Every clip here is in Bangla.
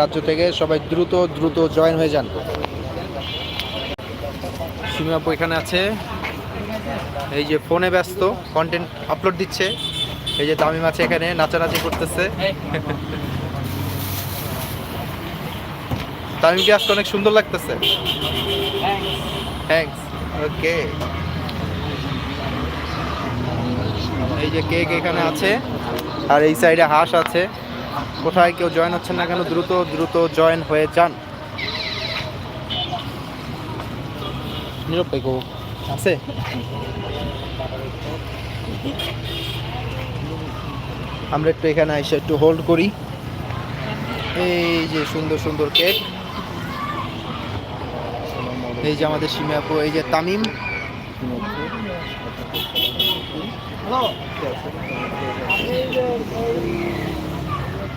রাজ্য থেকে সবাই দ্রুত দ্রুত জয়েন হয়ে যান। সুমি আপু এখানে আছে। এই যে ফোনে ব্যস্ত কন্টেন্ট আপলোড দিচ্ছে। এই যে তামিম আছে এখানে, নাচানাচি করতেছে। তামিমকে আজকে অনেক সুন্দর লাগতেছে। এই যে কেক এখানে আছে। আর এই সাইডে হাঁস আছে। কোথায় কেউ জয়েন হচ্ছেন না কেন? দ্রুত দ্রুত জয়েন হয়ে যান। নিরপেক্ষ আছে? আমরা একটু এখানে এসে একটু হোল্ড করি। এই যে সুন্দর সুন্দর কেক এই যে আমাদের সিমে আপু এই যে তামিম।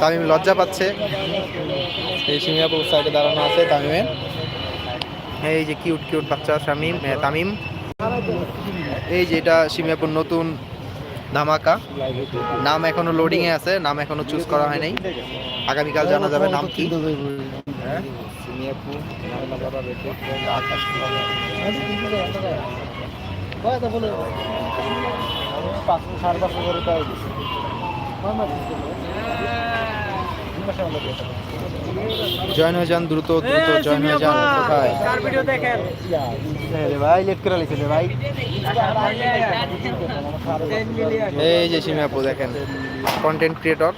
তামিম লজ্জা পাচ্ছে। এই সিমিয়াপুর সাইডে দাঁড়ানো আছে তামিমের। এই যে কিউট কিউট বাচ্চা শামিম তামিম। এই যে এটা সিমিয়াপুর নতুন ধামাকা। নাম এখনও লোডিং এ আছে, নাম এখনও চুজ করা হয় নাই। আগামীকাল জানা যাবে নাম কি? জয়েন হয়ে যান দ্রুত দ্রুত জয়েন হয়ে যান কোথায়? রে ভাই লেট করে লিখে ভাই। এই যে সিমিয়াপু দেখেন কন্টেন্ট ক্রিয়েটর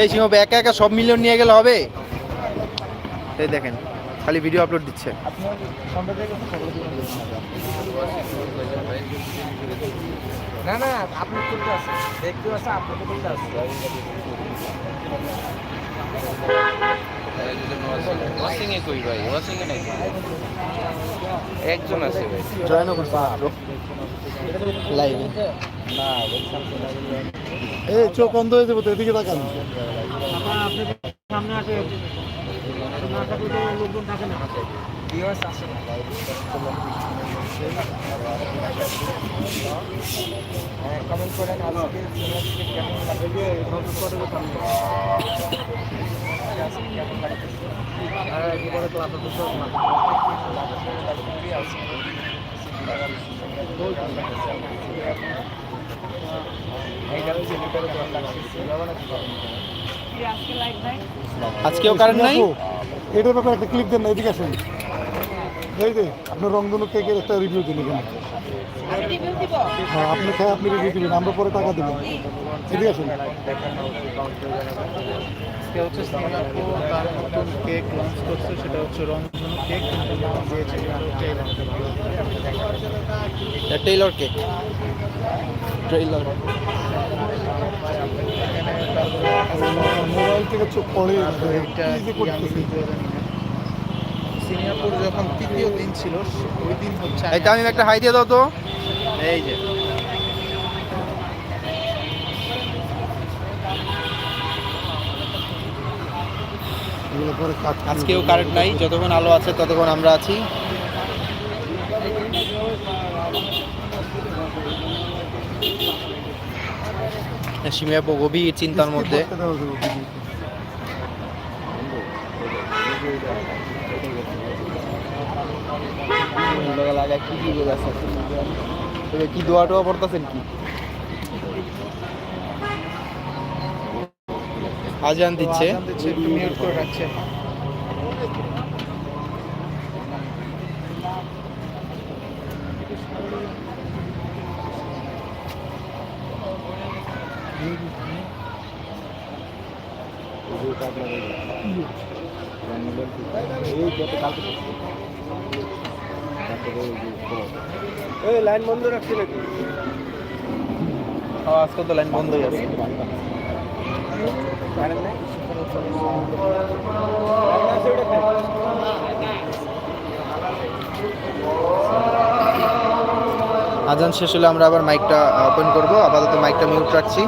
এই সিংহ একা একা সব মিলিয়ন নিয়ে গেলে হবে? এই দেখেন। খালি ভিডিও আপলোড দিচ্ছে। না না আপনি আছে দেখতে আছে। আছে একজন আছে ভাই। জয়েনও করছে। মাত্র লাইভে এই চোখ বন্ধ হয়ে যাব তো এদিকে তাকান। সামনে আসে না থাকলে না ভিউয়ার্স কমেন্ট করেন আজকে কেমন লাগে সামনে আর এবারে তো আপনাদের আজকেও কারেন্ট নাই? এটার ব্যাপারে একটা ক্লিক দেন না এদিকে আসেন। এই যে আপনার রংধনু কেকের একটা রিভিউ দিন এখানে। হ্যাঁ আপনি খেয়ে আপনি রিভিউ দিবেন আমরা পরে টাকা দেবেন এদিকে আসেন। আজকে হচ্ছে সিঙ্গাপুর তার নতুন কেক লঞ্চ করছে সেটা হচ্ছে রংধনু cake. Taylor cake. Taylor mobile থেকে চোখ পড়ে। সিঙ্গাপুর যখন তৃতীয় দিন ছিল ওই দিন হচ্ছে এই তামিম একটা হাই দিয়ে দাও তো। এই যে। আজকেও কারেন্ট নাই যতক্ষণ আলো আছে ততক্ষণ আমরা আছি। সিমিয়া গভীর চিন্তার মধ্যে। কি দোয়া টোয়া পড়তেছেন কি? আজান দিচ্ছে। একটু মিউট করে রাখছে এই লাইন বন্ধ রাখছি নাকি? আজকে তো লাইন বন্ধই আছে। আজান শেষ হলে আমরা আবার মাইকটা ওপেন করব। আপাতত মাইকটা মিউট রাখছি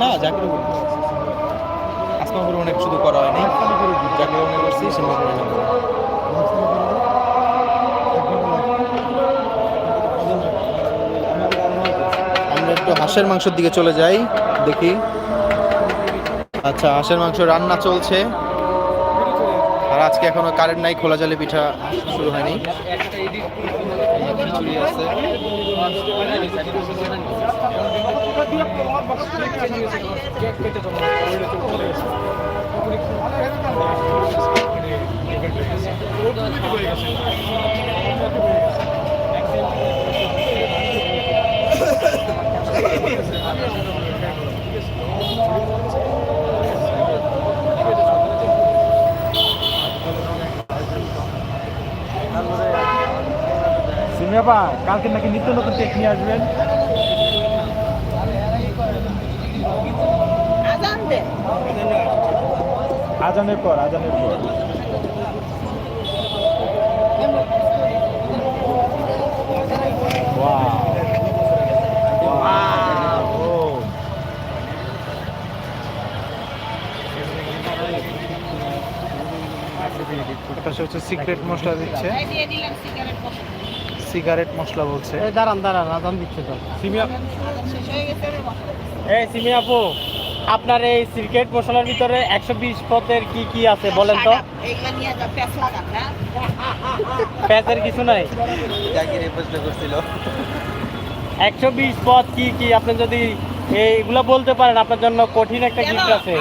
না চাকরি আজকে শুধু করা হয়নি চাকরি অনেক করছি সিনেমা করে না আমরা একটু হাঁসের মাংসের দিকে চলে যাই, দেখি। আচ্ছা হাঁসের মাংস রান্না চলছে। আর আজকে এখনও কারেন্ট নাই, খোলা জালে পিঠা শুরু হয়নি। আছে সিমিয়াপা কালকে নাকি নিত্য নতুন টেক নিয়ে আসবেন। আজানের পর আজানের পর। পাশে হচ্ছে সিক্রেট মশলা দিচ্ছে। সিগারেট মশলা বলছে। দাঁড়ান দাঁড়ান আজান দিচ্ছে তো। সিমিয়া হয়ে এই সিমি আপু আপনার এই সিক্রেট মশলার ভিতরে একশো বিশ পদের কি কি আছে বলেন তো? প্যাচের কিছু নাই? প্রশ্ন করছিল একশো বিশ পদ কি কি? আপনি যদি এইগুলো বলতে পারেন আপনার জন্য কঠিন একটা গিফট আছে।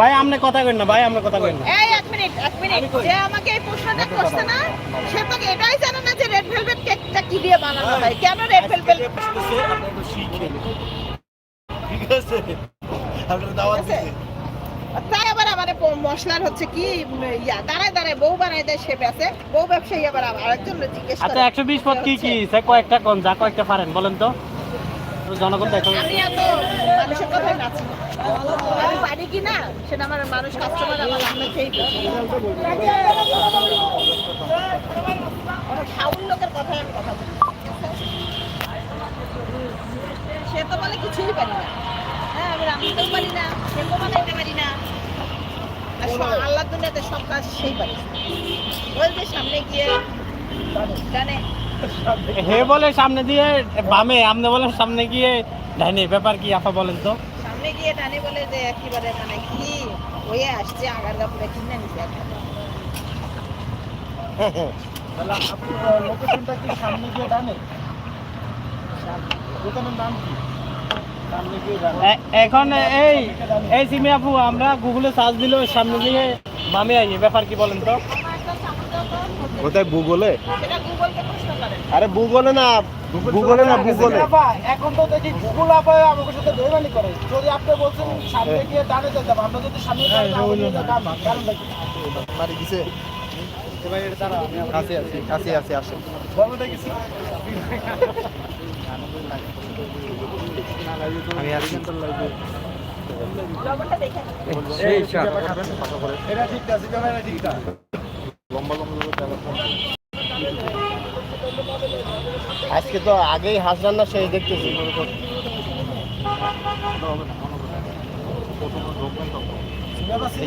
ভাই আপনি কথা কইন না ভাই আপনি কথা কইন না। এই এক মিনিট এক মিনিট। যে আমাকে এই প্রশ্নটা করছে না সে তো এটাই জানে না রেড ভেলভেট কেকটা কি দিয়ে বানানো হয়? কেন রেড ভেলভেট তাই আবার আমার মশলার হচ্ছে কি ইয়া দাঁড়ায় দাঁড়ায় বউ বানায় দেয় সে বেছে বউ ব্যবসায়ী আবার আরেকজন জিজ্ঞেস আচ্ছা একশো বিশ পদ কি কি? সে কয়েকটা কোন যা কয়েকটা পারেন বলেন তো। তো জনগণ দেখো। আমি এত মানুষের কথাই নাচি আমি পারি কি না? সেটা আমার মানুষ কাস্টমার আমার রান্না খেয়েই লোকের কথাই আমি কথা বলি। সে তো বলে কিছুই পারি না। হ্যাঁ আমি রান্নাতেও পারি না সেও বানাইতে পারি না। আল্লাহ দুনিয়াতে সব কাজ সেই পারি। ওই যে সামনে গিয়ে জানে? হে বলে সামনে দিয়ে বামে আপনি বলে সামনে গিয়ে ডাইনে। ব্যাপার কি আপা বলেন তো? সামনে গিয়ে টানে বলে যে একেবারে মানে কি হয়ে আসছে আগার কাপড়ে কিনে নিছে। লোকেশনটা কি সামনে গিয়ে ডানে? দোকানের নাম কি? এখন এই এই সিমি আপু আমরা গুগলে সার্চ দিলে সামনে দিয়ে বামে আইয়ে ব্যাপার কি বলেন তো? কোথায় ভূগোলে? সেটা গুগলকে প্রশ্ন করেন আরে ভূগোলে না ভূগোলে না ভূগোলে। এখন তো দেখি গুগল আপায় আমাদের সাথে বেমানি করে। যদি আপনি বলছেন সামনে গিয়ে ডানে যেতে আমরা যদি সামনে মারি দিছে আছে আছে আছে। আছে আসে আমি আসি আজকে তো আগেই হাঁস রান্না শেষ দেখতেছি।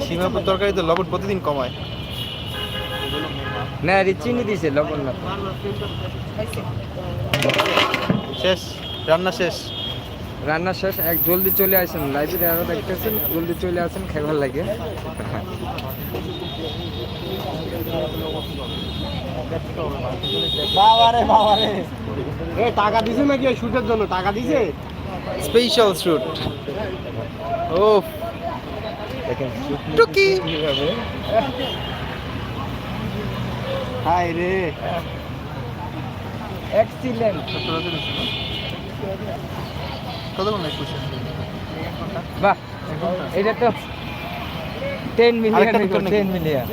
সীমাপুর তরকারিতে লবণ প্রতিদিন কমায়। না চিনি দিছে লবণ না। শেষ রান্না শেষ। রান্না শেষ এক জলদি চলে আসেন লাইব্রেরি আরও দেখতেছেন জলদি চলে আসেন খাইবার লাগে। বাবারে বাবারে। এ টাকা দিছে নাকি এই শুটের জন্য? টাকা দিছে? স্পেশাল শুট ও দেখেন টুকি। কীভাবে। হাই রে। এক্সিলেন্ট কতক্ষণ লাগছে বাহ। এটা তো টেন মিলিয়ন? টেন মিলিয়ন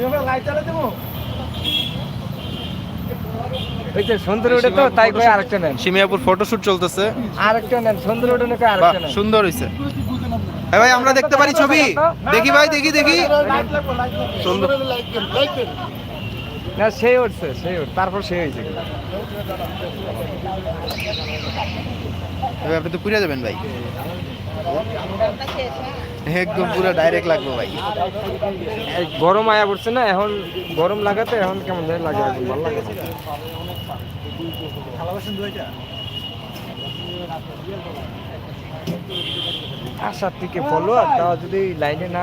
ওই তো সুন্দর ওটা তো তাই কই আরেকটা নেন। সীমিয়াপুর ফটোশুট চলতেছে। আরেকটা নেন সুন্দর ওটা নাকি আরেকটা নেন? সুন্দর হইছে। হ্যাঁ ভাই আমরা দেখতে পারি ছবি? দেখি ভাই দেখি দেখি। সুন্দর। না সে উঠছে সে উঠ তারপর সে হয়েছে। এবার আপনি তো পুড়ে যাবেন ভাই। হ্যাঁ একদম পুরো ডাইরেক্ট লাগবে ভাই। গরম আয়া পড়ছে না এখন গরম লাগাতে এখন কেমন জানি লাগে এখন ভালো লাগে আসার থেকে আর তাও যদি লাইনে না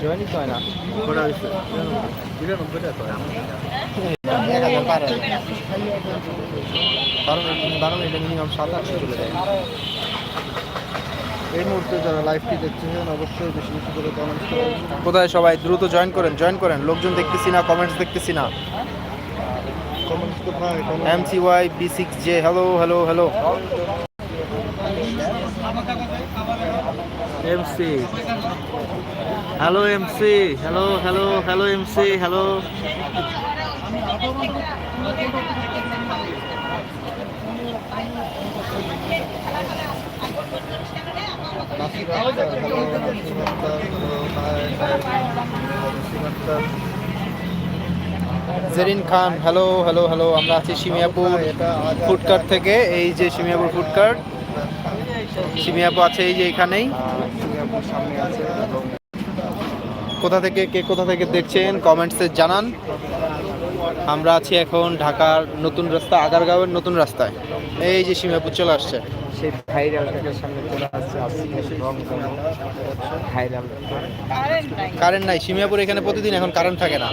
জয়েনই তো হয় না। এক হাজার পার। কারণ কারণ মিনিমাম সাত আটশো চলে যায়। এই মুহূর্তে যারা লাইভটি দেখতেছেন অবশ্যই বেশি বেশি করে কমেন্টস করবেন কোথায় সবাই? দ্রুত জয়েন করেন জয়েন করেন। লোকজন দেখতেছি না কমেন্টস দেখতেছি না। Comments M C Y B six J hello hello hello MC hello MC hello hello hello MC hello Jerin Khan hello hello hello আমরা আছি সিমিয়াপুর ফুডকার্ট থেকে। এই যে সিমিয়াপুর ফুডকার্ট সিমিয়াপু আছে এই যে এখানেই। সামনে আছে এবং কোথা থেকে কে কোথা থেকে দেখছেন কমেন্টসে জানান। আমরা আছি এখন ঢাকার নতুন রাস্তা আগারগাঁওয়ের নতুন রাস্তায়। এই যে সিমিয়াপুর চলে আসছে। সেই ভাইরাল টাকার সামনে চলে আসছে আসছে রং ভাইরাল কারেন্ট নাই সিমিয়াপুর এখানে প্রতিদিন এখন কারেন্ট থাকে না।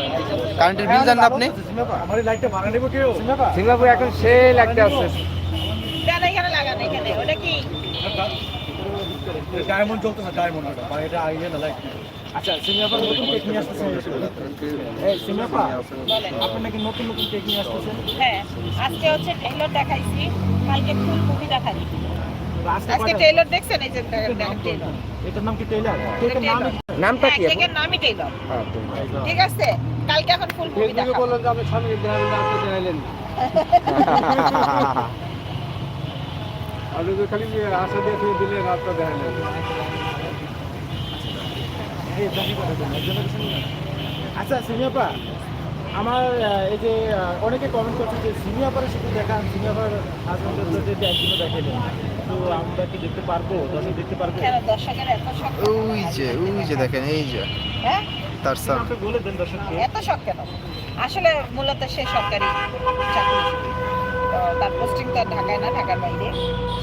কারেন্টের বিল জান না আপনি? সিঙ্গাপুর এখন সে লাগতে আছে কেন এখানে লাগানো এখানে ওটা কি ডায়মন্ড চলতেছে ডায়মন্ড ওটা মানে এটা আইডিয়া না লাইক আচ্ছা সিঙ্গাপুর নতুন কেক নিয়ে আসতেছে এই সিঙ্গাপুর আপনি নাকি নতুন নতুন কেক নিয়ে আসতেছে? হ্যাঁ আজকে হচ্ছে টেইলর দেখাইছি কালকে ফুল মুভি আজকে টেইলর দেখছেন এই যে এটার নাম কি? টেইলর এটার নাম কি টেইলার কেকের নাম নামটা হ্যাঁ কি? নামই টেইলর হ্যাঁ, ঠিক আছে কালকে এখন ফুল মুভি দেখাবো। যে আপনি স্বামী দেখাবেন আপনি আপনি তো খালি আশা দিয়ে তুমি কাছে নিয়ে নাও। আচ্ছা সিনিয়াপা আমার এই যে অনেকে কমেন্ট করছে যে সিনিয়াপারে শুধু দেখান সিনিয়াপার হাজবেন্ডের সাথে যে একদিনও দেখাইলেন তো আমরা কি দেখতে পারব? দর্শক দেখতে পারব? ওই যে ওই যে দেখেন এই যে। হ্যাঁ? তার আপনি বলে দেন দর্শককে। এত শখ কেন? আসলে মূলত সে সরকারি চাকরিজীবী তো তার পোস্টিং তো ঢাকায় না, ঢাকার বাইরে।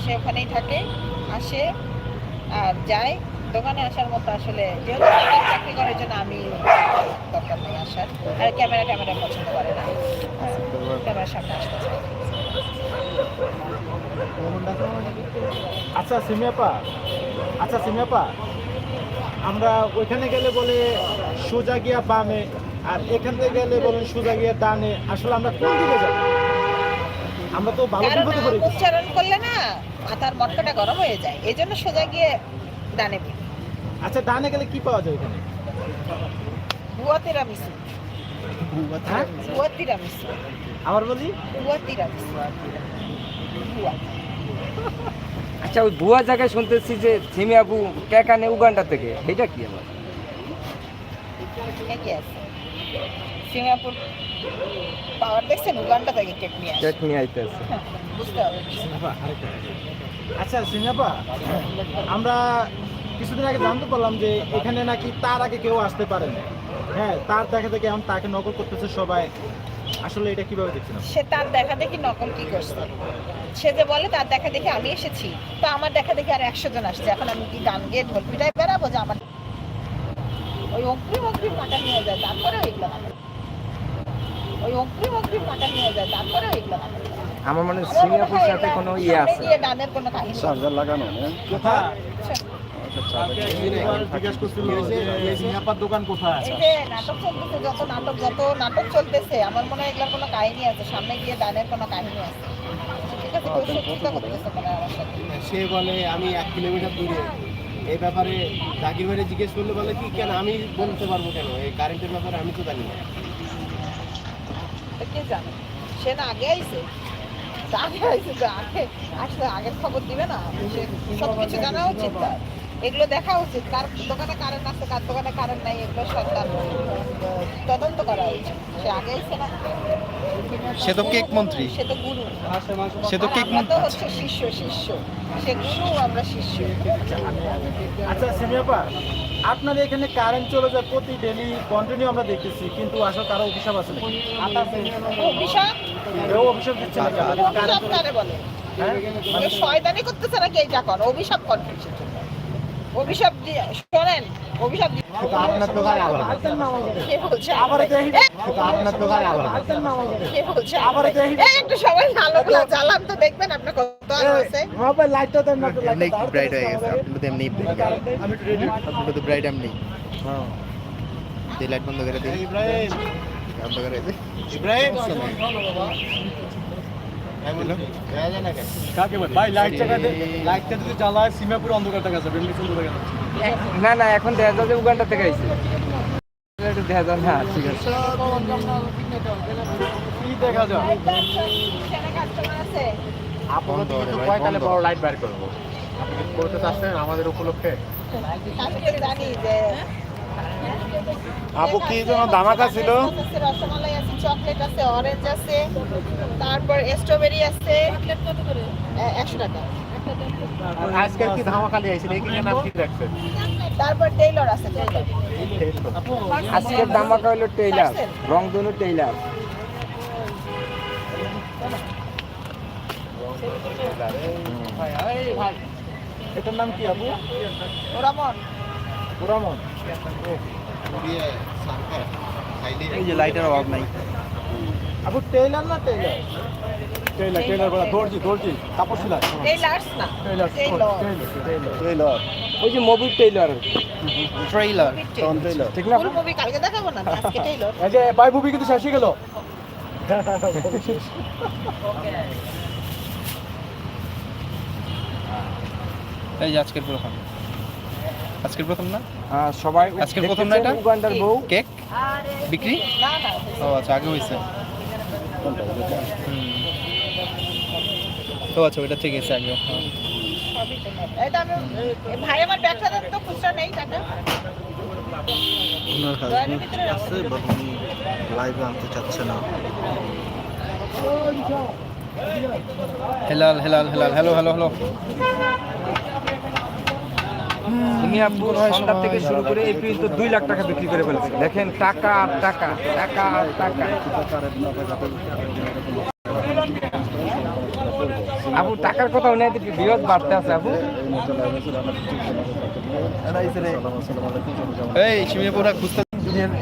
সে ওখানেই থাকে, আসে, আর যায়। দোকানে আসার মতো আসলে যেহেতু চাকরি করার জন্য আমি দরকার নেই আসার। আর ক্যামেরা ক্যামেরা পছন্দ করে না। ক্যামেরার সামনে আসতে চাই আচ্ছা সিমিয়াপা। আচ্ছা সিমিয়াপা, আমরা ওইখানে গেলে বলে সোজা গিয়া বামে, আর এখান থেকে গেলে বলেন সোজা গিয়া ডানে। আসলে আমরা কোন দিকে যাব? আমরা তো ভালো কারণ বিপদে উচ্চারণ করলে না মাথার মটকাটা গরম হয়ে যায় এই জন্য সোজা গিয়ে ডানে পড়ি আচ্ছা ডানে গেলে কি পাওয়া যায় ওখানে বুয়া তিরামিসু। হ্যাঁ? বুয়া তিরামিসু। আবার বলি? বুয়া তিরামিসু। বুয়া আচ্ছা ওই বুয়া জায়গায় শুনতেছি যে সিমি আপু কেকানে উগান্ডা থেকে। এটা কি আমার ঠিকই আছে? সিঙ্গাপুর পাওয়ার দেখছেন উগান্ডা থেকে কেক নিয়ে কেক নিয়ে আইতেছে। বুঝতে হবে। আচ্ছা সিমিয়াপা আমরা কিছুদিন আগে জানতে পারলাম যে এখানে নাকি তার আগে কেউ আসতে পারে না। হ্যাঁ তার দেখা থেকে এখন তাকে নকল করতেছে সবাই। আসলে এটা কীভাবে দেখছেন সে তার দেখা দেখি নকল কি করছে? সে যে বলে তার দেখা দেখি আমি এসেছি। তো আমার দেখা দেখি আর একশো জন আসছে। এখন আমি কি গান গেয়ে ঢোল পিটায় বেড়াবো যে আমার ওই অগ্রিম অগ্রিম মাটা নিয়ে যায় তারপরে না ওই অগ্রিম অগ্রিম মাটা নিয়ে যায় তারপরে না আমার মনে হয় সিমি সাথে কোনো ইয়ে আছে। গিয়ে ডানের কোনো কাহিনী নেই। কোথায়? দোকান নাটক যত নাটক যত নাটক চলতেছে আমার মনে হয় এগুলোর কোনো কাহিনী আছে। সামনে গিয়ে ডানের কোনো কাহিনী আছে। ঠিক আছে হয় আমার সাথে। সে বলে আমি এক কিলোমিটার দূরে। এই ব্যাপারে জাকির ভাইরে জিজ্ঞেস করলে বলে কি, কেন আমি বলতে পারব কেন? এই কারেন্টের ব্যাপারে আমি তো জানি না। কে জানে? সে না আগে আইছে। আগে আইছে আগে আসলে আগের খবর দিবে না। সে সব কিছু জানা উচিত তার। এগুলো দেখা উচিত। কার দোকানে কারেন্ট আছে কার দোকানে কারেন্ট নাই এগুলো সরকার তদন্ত করা উচিত। সে আগে আইছে না সে তো কেক মন্ত্রী। সে তো গুরু। সে তো কেক মন্ত্রী। হচ্ছে শিষ্য শিষ্য। সে গুরু আমরা শিষ্য। আচ্ছা সিমিয়াপা আপনার এখানে কারেন্ট চলে যায় প্রতি ডেলি কন্টিনিউ আমরা দেখতেছি কিন্তু আসলে কারও অভিশাপ আছে অভিশাপ? কেউ অভিশাপ দিচ্ছে না কারেন্ট কারে বলে? হ্যাঁ? শয়তানি করতেছে নাকি কর অভিশাপ কর। কিসের জন্য? অভিশাপ দিয়ে শোনেন অভিশাপ দিয়ে আপনার কে বলছে আবার আপনার দোকানে কে বলছে আবার এই একটু সবাই আলোগুলো জ্বালান তো দেখবেন আপনার কত আলো আছে। মোবাইল লাইটটা দেন না তো ব্রাইট হয়ে গেছে। আপনি তো এমনি আমি একটু ready। আপনি তো ব্রাইট এমনি। এই লাইট বন্ধ করে দিই ইব্রাহিম। বন্ধ করে দিই ইব্রাহিম। হ্যাঁ না না না এখন দেখা উগান্ডা থেকে আইছে। একটু দেখা যায় না ঠিক আছে। দেখা বন্ধ লাইট বের করব? করতে চাচ্ছেন আমাদের উপলক্ষে? আপু কি যেন ধামাকা ছিল? রসমালাই চকলেট আছে অরেঞ্জ আছে তারপর স্ট্রবেরি আছে এ- একশো টাকা। আজকাল কি ধামাকা নিয়ে আইছিল এই কিনে নাম কি তারপর টেইলর আছে টেইলর আজকের দামাকা হলো টেইলার রংধনু টেইলার এটার নাম কি আপু? ওরামন। এই যে লাইটের অভাব নাই। আপু টেইলার না টেইলার? টেইলার টেইলার বলা দর্জি দর্জি কাপড় সেলাই। টেইলার্স না টেইলার। Taylor Taylor. ওই যে মুভির টেইলার ট্রেইলার ঠিক না? ফুল মুভি কালকে দেখাবো না আজকে টেইলর। এই যে বাই মুভি কিন্তু শেষ হয়ে গেল। এই যে আজকের প্রথম। আজকের প্রথম না? হ্যাঁ, সবাই আজকের প্রথম না এটা? উগান্ডার বউ? কেক? বিক্রি? না না ও আচ্ছা আগে হয়েছে। ও আচ্ছা ওইটা ঠিক আছে আগে হ্যাঁ। ভাই আমার ব্যাগটা তো খুচরা নেই টাকা। লাইভে আনতে চাচ্ছে না। Helal Helal Helal. Hello hello hello. তুমি আপু সন্ধ্যা থেকে শুরু করে এই পর্যন্ত দুই লাখ টাকা বিক্রি করে ফেলেছে দেখেন, টাকা আর টাকা টাকা আর টাকা। আপু টাকার কথা উনি বিরোধ বাড়তে আছে আপু এই সিমিয়াপুরা খুঁজতে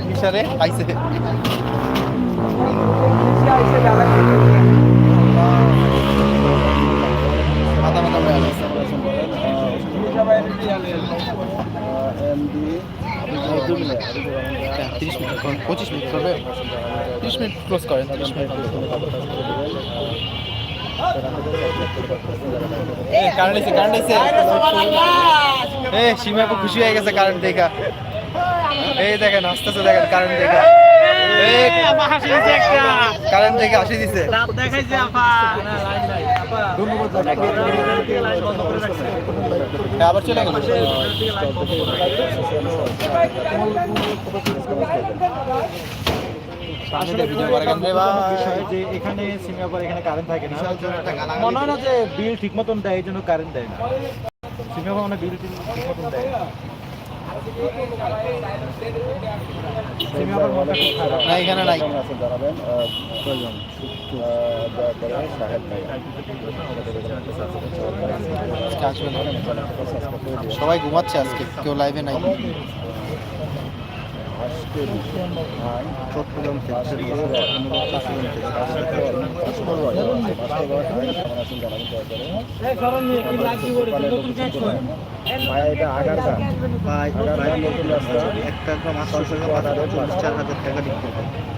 মিশারে আইছে। মাথা মাথা হয়ে আছে তিরিশ মিনিট করুন, পঁচিশ মিনিট করবে তিরিশ মিনিট ক্লোজ করেন তিরিশ মিনিট কারেন্ট এসে কারেন্ট এসে এ সীমাপু খুশি হয়ে গেছে কারেন্ট দেখা এই দেখেন আসতেছে দেখেন কারেন্ট দেখা কারেন্ট দেখে আসি দিছে আবার চলে গেল। যে এখানে সিঙ্গাপুর এখানে কারেন্ট থাকে না। মনে হয় না যে বিল ঠিক মতন দেয় এই জন্য কারেন্ট দেয় না। সিঙ্গাপুর মানে বিল ঠিক মতন দেয় না। সিঙ্গাপুর মনটা খুব খারাপ না এখানে নাই আজকে আসবে না। সবাই ঘুমাচ্ছে আজকে কেউ লাইভে নাই এই চট্টগ্রাম এই মশা ঢুকে গেছে পার্সেন্ট নাকি দু এই বল এই যে কতদিন ধরে সিঙ্গাপুরে দেখাচ্ছে এ ধরেন তো বান্ধব কথা লাগে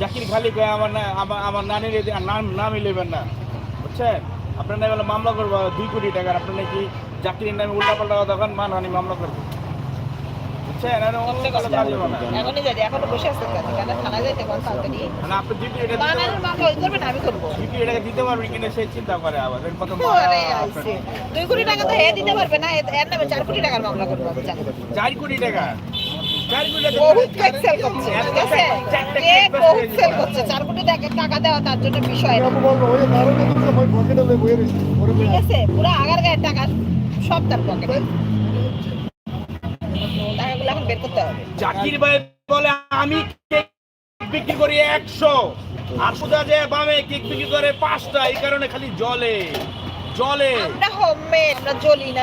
জাকির খালি কয় আমার না আমার নানির নাম নামই নেবেন না। বুঝছেন? আপনার নামে মামলা করব দুই কোটি টাকার। আপনার নাকি জাকিরের নামে উল্টা পাল্টা তখন মানহানি মামলা করব। মানে দিতে মামলা করব দুই কোটি টাকা দিতে পারবেন কিনা সেই চিন্তা করে আবার। কত দুই কোটি টাকা তো দিতে পারবে না এর নামে চার কোটি টাকার মামলা করব আমি জানি। চার কোটি টাকা চার কোটি টাকা? বহুত কেক সেল করছে ঠিক আছে? কেক বহুত সেল করছে চার কোটি টাকা টাকা দেওয়া তার জন্য বিষয় না বলব ওই কারণে তো সময় পকেটে বয়ে রয়েছে ওরে ঠিক আছে পুরো আগার গায়ের টাকা সব তার পকেটে টাকাগুলো এখন বের করতে হবে। জাকির ভাই বলে আমি কেক বিক্রি করি একশো আর সুদা যে বামে কেক বিক্রি করে পাঁচটা এই কারণে খালি জলে জলে। আমরা হোমমেড আমরা জ্বলি না।